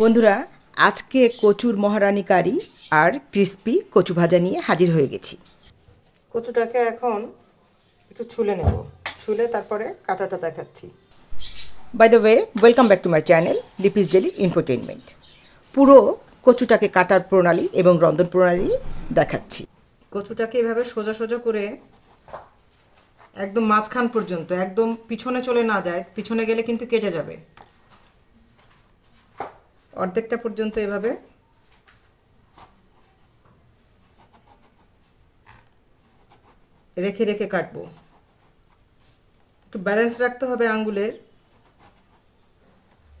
বন্ধুরা আজকে কচুর মহারানী কারি আর ক্রিস্পি কচু ভাজা নিয়ে হাজির হয়ে গেছি। কচুটাকে এখন একটু ছুলে নেব। ছুলে তারপরে কাটাটা দেখাচ্ছি। By the way welcome back to my channel Lipi's daily infotainment পুরো কচুটাকে কাটার প্রণালী এবং রন্ধন প্রণালী দেখাচ্ছি। কচুটাকে এভাবে সোজা সোজা করে একদম মাঝখান পর্যন্ত একদম পিছনে চলে না যায় পিছনে গেলে কিন্তু কেটে যাবে। অর্ধেকটা পর্যন্ত এভাবে। রেখে রেখে কাটবো। একটু ব্যালেন্স রাখতে হবে আঙ্গুলের।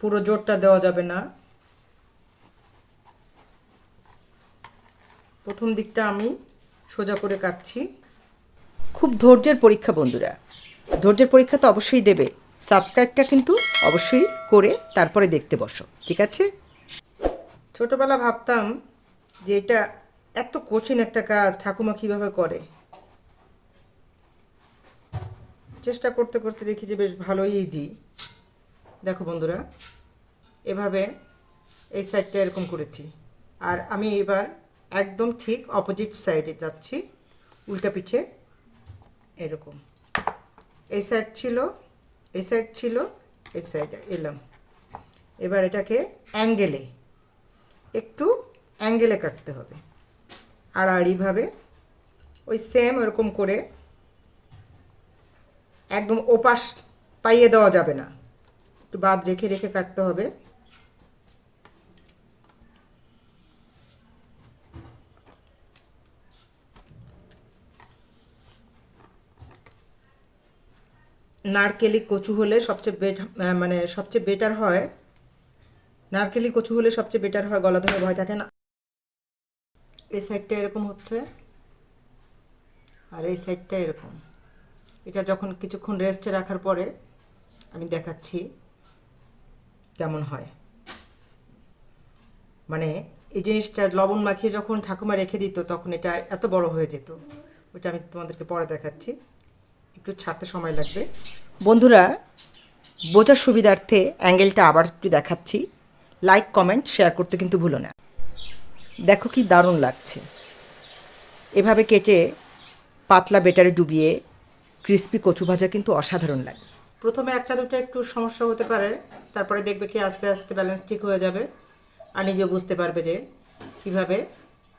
পুরো জোরটা দেওয়া যাবে না। প্রথম দিকটা আমি সোজা করে কাটছি। খুব ধৈর্যের পরীক্ষা বন্ধুরা। ধৈর্যের পরীক্ষা তো অবশ্যই দেবে। সাবস্ক্রাইবটা কিন্তু অবশ্যই করে তারপরে দেখতে বসো, ঠিক আছে? ছোটবেলা ভাবতাম যে এটা এত কঠিন একটা কাজ ঠাকুমা কীভাবে করে। চেষ্টা করতে করতে দেখি যে বেশ ভালোই ইজি দেখো বন্ধুরা, এভাবে এই সাইডটা এরকম করেছি। আর আমি এবার একদম ঠিক অপোজিট সাইডে যাচ্ছি উল্টা পিঠে এরকম। এই সাইড ছিল এই সাইড ছিল এই সাইড এলাম। এবার এটাকে অ্যাঙ্গেলে, একটু অ্যাঙ্গেলে কাটতে হবে। আড়াআড়িভাবে ওই সেম ওরকম করে একদম ওপাশ পাইয়ে দেওয়া যাবে না। একটু বাদ রেখে রেখে কাটতে হবে। নারকেলি কচু হলে সবচেয়ে বেট মানে সবচেয়ে বেটার হয়। নারকেলি কচু হলে সবচেয়ে বেটার হয়, গলা ধরে ভয় থাকে না। এই সাইডটা এরকম হচ্ছে। আর এই সাইডটা এরকম। এটা যখন কিছুক্ষণ রেস্টে রাখার পরে আমি দেখাচ্ছি কেমন হয়। মানে এই জিনিসটা লবণ মাখিয়ে যখন ঠাকুমা রেখে দিত, তখন এটা এত বড় হয়ে যেত। ওটা আমি তোমাদেরকে পরে দেখাচ্ছি। একটু ছাড়তে সময় লাগবে। বন্ধুরা, বোঝার সুবিধার্থে অ্যাঙ্গেলটা আবার একটু দেখাচ্ছি। লাইক কমেন্ট শেয়ার করতে কিন্তু ভুলো না। দেখো কি দারুণ লাগছে। এভাবে কেটে পাতলা বেটারে ডুবিয়ে ক্রিস্পি কচু ভাজা কিন্তু অসাধারণ লাগে। প্রথমে একটা, দুটো একটু সমস্যা হতে পারে। তারপরে দেখবে কি আস্তে আস্তে ব্যালেন্স ঠিক হয়ে যাবে। আর নিজে বুঝতে পারবে যে কীভাবে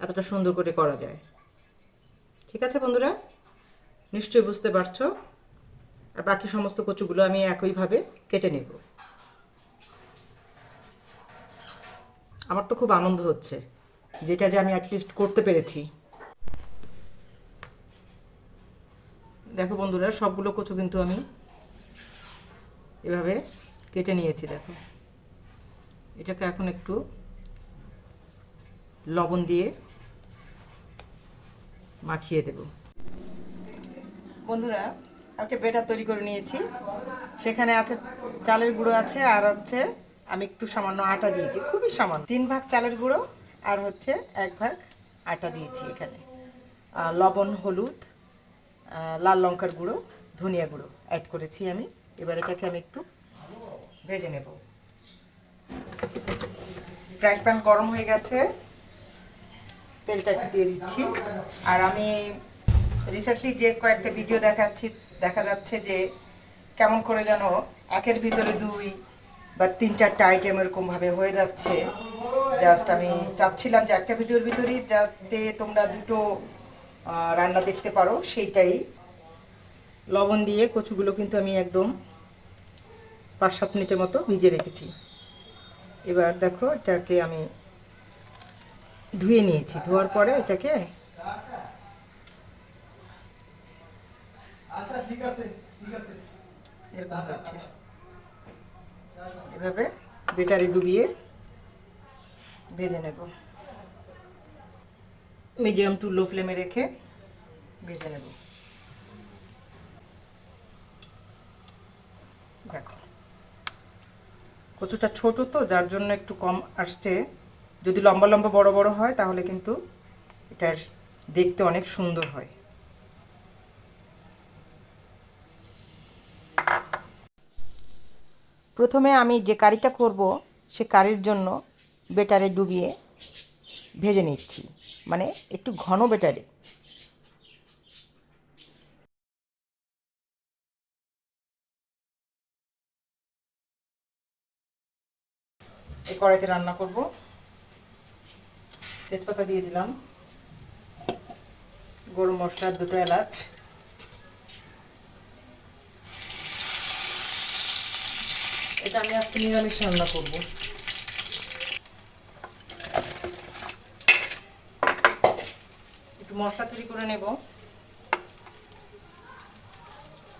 এতটা সুন্দর করে করা যায়। ঠিক আছে বন্ধুরা? নিশ্চয়ই বুঝতে পারছ? আর বাকি সমস্ত কচুগুলো আমি একইভাবে কেটে নেব। আমার তো খুব আনন্দ হচ্ছে, যেটা যে আমি অ্যাটলিস্ট করতে পেরেছি। দেখো বন্ধুরা, সবগুলো কচু কিন্তু আমি এভাবে কেটে নিয়েছি, দেখো। এটাকে এখন একটু লবণ দিয়ে মাখিয়ে দেব। বন্ধুরা একটা বেটার তৈরি করে নিয়েছি। সেখানে আছে চালের গুঁড়ো আছে, আর হচ্ছে আমি একটু সামান্য আটা দিয়েছি। খুবই সামান্য। তিন ভাগ চালের গুঁড়ো, আর হচ্ছে এক ভাগ আটা দিয়েছি এখানে। লবণ, হলুদ লাল লঙ্কার গুঁড়ো, ধনিয়া গুঁড়ো অ্যাড করেছি আমি। এবার এটাকে আমি একটু ভেজে নেব। ফ্রাই প্যান গরম হয়ে গেছে। তেলটা একটু দিয়ে দিচ্ছি। আর আমি রিসেন্টলি যে কয়েকটা ভিডিও দেখাচ্ছি, দেখা যাচ্ছে যে কেমন করে যেন একের ভিতরে দুই বা তিন চারটা আইটেম এরকমভাবে হয়ে যাচ্ছে। জাস্ট আমি চাচ্ছিলাম যে একটা ভিডিওর ভিতরেই যাতে তোমরা দুটো রান্না দেখতে পারো, সেইটাই। লবণ দিয়ে কচুগুলো কিন্তু আমি একদম পাঁচ সাত মিনিটের মতো ভিজে রেখেছি। এবার দেখো এটাকে আমি ধুয়ে নিয়েছি। ধোয়ার পরে এটাকে এরকম হয়েছে এভাবে বেটারে ডুবিয়ে ভেজে নেব। মিডিয়াম টু লো ফ্লেমে রেখে ভেজে নেব। দেখো কচুটা ছোট তো যার জন্য একটু কম আসছে। যদি লম্বা লম্বা বড় বড় হয় তাহলে কিন্তু এটার দেখতে অনেক সুন্দর হয়। প্রথমে আমি যে কারিটা করব, সে কারির জন্য বেটারে ডুবিয়ে ভেজে নিচ্ছি। মানে একটু ঘন বেটারে। এই কড়াইতে রান্না করব। তেজপাতা দিয়ে দিলাম। গরম মশলা, দুটো এলাচ। এটা আমি আজকে নিরামিষ রান্না করব। একটু মশলা তৈরি করে নেব।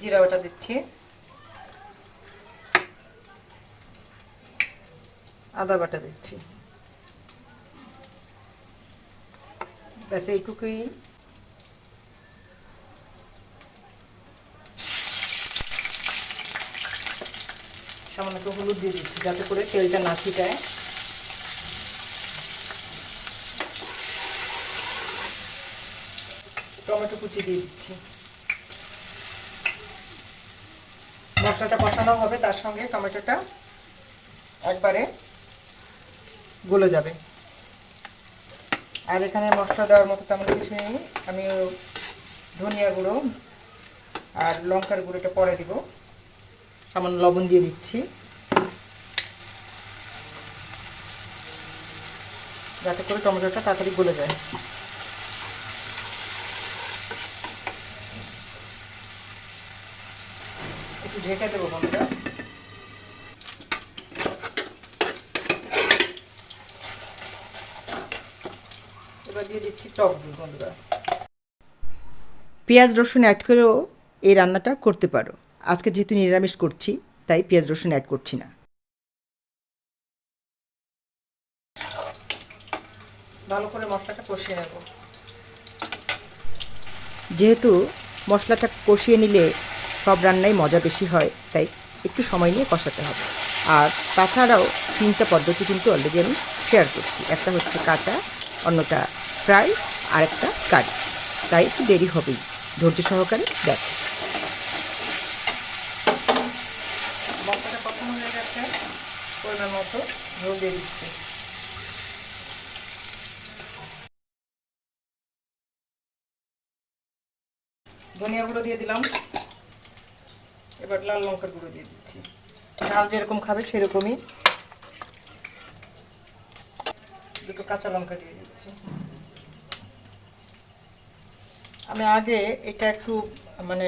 জিরা বাটা দিচ্ছি। আদা বাটা দিচ্ছি। ব্যাস, এইটুকুই। সামান্য একটু হলুদ দিয়ে দিচ্ছি, যাতে করে তেলটা না ছিটায়। টমেটো কুচি দিয়ে দিচ্ছি। মশলাটা কষানো হবে, তার সঙ্গে টমেটোটা একবারে গলে যাবে। আর এখানে মশলা দেওয়ার মতো তেমন কিছু নেই। আমি ধনিয়া গুঁড়ো আর লঙ্কার গুঁড়োটা পরে দিব। সামান্য লবণ দিয়ে দিচ্ছি। যাতে করে টমেটোটা তাড়াতাড়ি গলে যায়। একটু ঢেকে দেবো বন্ধুরা এবার দিয়ে দিচ্ছি টক পেঁয়াজ রসুন অ্যাড করেও এই রান্নাটা করতে পারো। আজকে যেহেতু নিরামিষ করছি তাই পেঁয়াজ রসুন অ্যাড করছি না। ভালো করে মশলাটা কষিয়ে নেব। যেহেতু মশলাটা কষিয়ে নিলে সব রান্নাই মজা বেশি হয় তাই একটু সময় নিয়ে কষাতে হবে। আর তাছাড়াও তিনটা পদ্ধতি কিন্তু অলরেডি আমি শেয়ার করছি। একটা হচ্ছে কাঁচা অন্যটা ফ্রাই আর একটা কারি। তাই একটু দেরি হবেই। ধৈর্য সহকারে দেখো মশলাটা কখন হয়ে গেছে পরিমাণ মতো ঝোল দিয়ে দিচ্ছি। ধনিয়া গুঁড়ো দিয়ে দিলাম। এবার লাল লঙ্কার গুঁড়ো দিয়ে দিচ্ছি। ঝাল যেরকম খাবে সেরকমই। দুটো কাঁচা লঙ্কা দিয়ে দিচ্ছি। আমি আগে এটা একটু মানে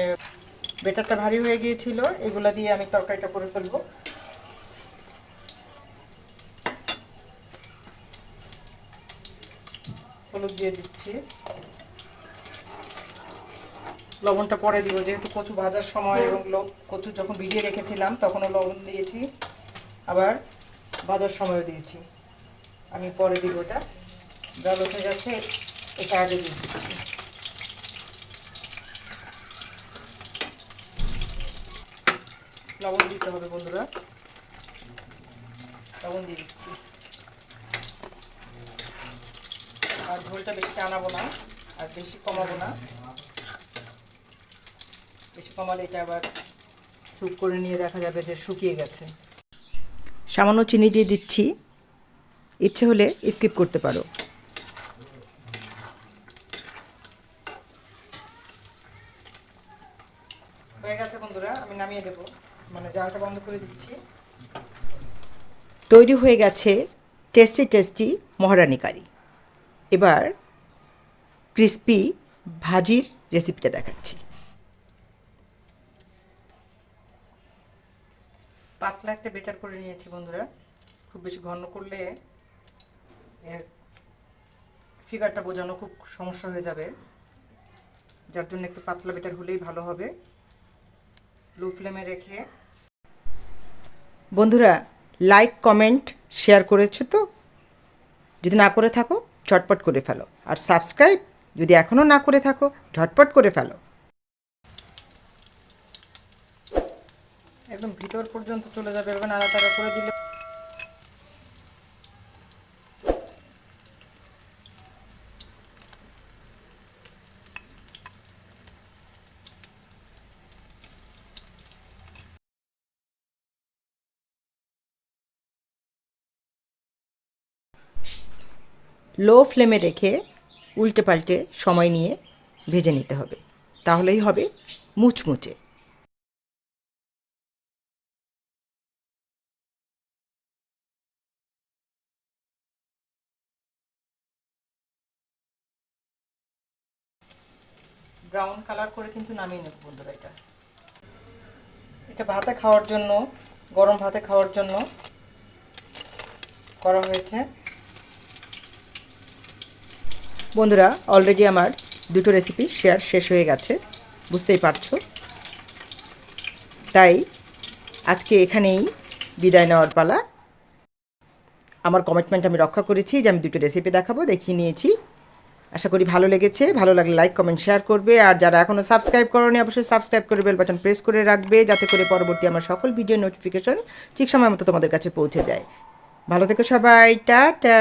বেটারটা ভারী হয়ে গিয়েছিল, এগুলা দিয়ে আমি তরকারিটা করে ফেলব। হলুদ দিয়ে দিচ্ছি। লবণটা পরে দিব, যেহেতু কচু ভাজার সময় এবং কচু যখন ভিজিয়ে রেখেছিলাম, তখনও লবণ দিয়েছি। আবার ভাজার সময়ও দিয়েছি। আমি পরে দিব ওটা জল উঠে গেছে, এটা আগে দিয়ে দিচ্ছি। লবণ দিতে হবে বন্ধুরা। লবণ দিয়ে দিচ্ছি। আর ঝোলটা বেশি টানাবো না, আর বেশি কমাবো না। বেশি কমালে এটা আবার স্যুপ করে নিয়ে দেখা যাবে যে শুকিয়ে গেছে। সামান্য চিনি দিয়ে দিচ্ছি। ইচ্ছে হলে স্কিপ করতে পারো। হয়ে গেছে বন্ধুরা, আমি নামিয়ে দেবো। মানে জালটা বন্ধ করে দিচ্ছি। তৈরি হয়ে গেছে টেস্টি টেস্টি মহারানি কারি। এবার ক্রিস্পি ভাজির রেসিপিটা দেখাচ্ছি। পাতলা একটা বেটার করে নিয়েছি বন্ধুরা। খুব বেশি ঘন করলে এর ফিগারটা বোঝানো খুব সমস্যা হয়ে যাবে। যার জন্য একটু পাতলা বেটার হলেই ভালো হবে। লো ফ্লেমে রেখে বন্ধুরা লাইক কমেন্ট শেয়ার করেছ তো? যদি না করে থাকো ঝটপট করে ফেলো। আর সাবস্ক্রাইব যদি এখনও না করে থাকো, ঝটপট করে ফেলো। একদম ভিতর পর্যন্ত চলে যাবে এবার নাড়াচাড়া করে দিলে লো ফ্লেমে রেখে উল্টে পাল্টে সময় নিয়ে ভেজে নিতে হবে। তাহলেই হবে মুচমুচে। ব্রাউন কালার করে কিন্তু নামিয়ে নেব বন্ধুরা এটা। এটা ভাতে খাওয়ার জন্য, গরম ভাতে খাওয়ার জন্য করা হয়েছে। বন্ধুরা অলরেডি আমার দুটো রেসিপি শেয়ার শেষ হয়ে গেছে, বুঝতেই পারছ? তাই আজকে এখানেই বিদায় নেওয়ার পালা। আমার কমিটমেন্ট আমি রক্ষা করেছি যে আমি দুটো রেসিপি দেখাবো, দেখিয়ে নিয়েছি। আশা করি ভালো লেগেছে, ভালো লাগলে লাইক কমেন্ট শেয়ার করবে। আর যারা এখনও সাবস্ক্রাইব করোনি, অবশ্যই সাবস্ক্রাইব করে বেল বাটন প্রেস করে রাখবে, যাতে করে পরবর্তী আমার সকল ভিডিও নোটিফিকেশন ঠিক সময় মতো তোমাদের কাছে পৌঁছে যায়। ভালো থেকো সবাই, টাটা!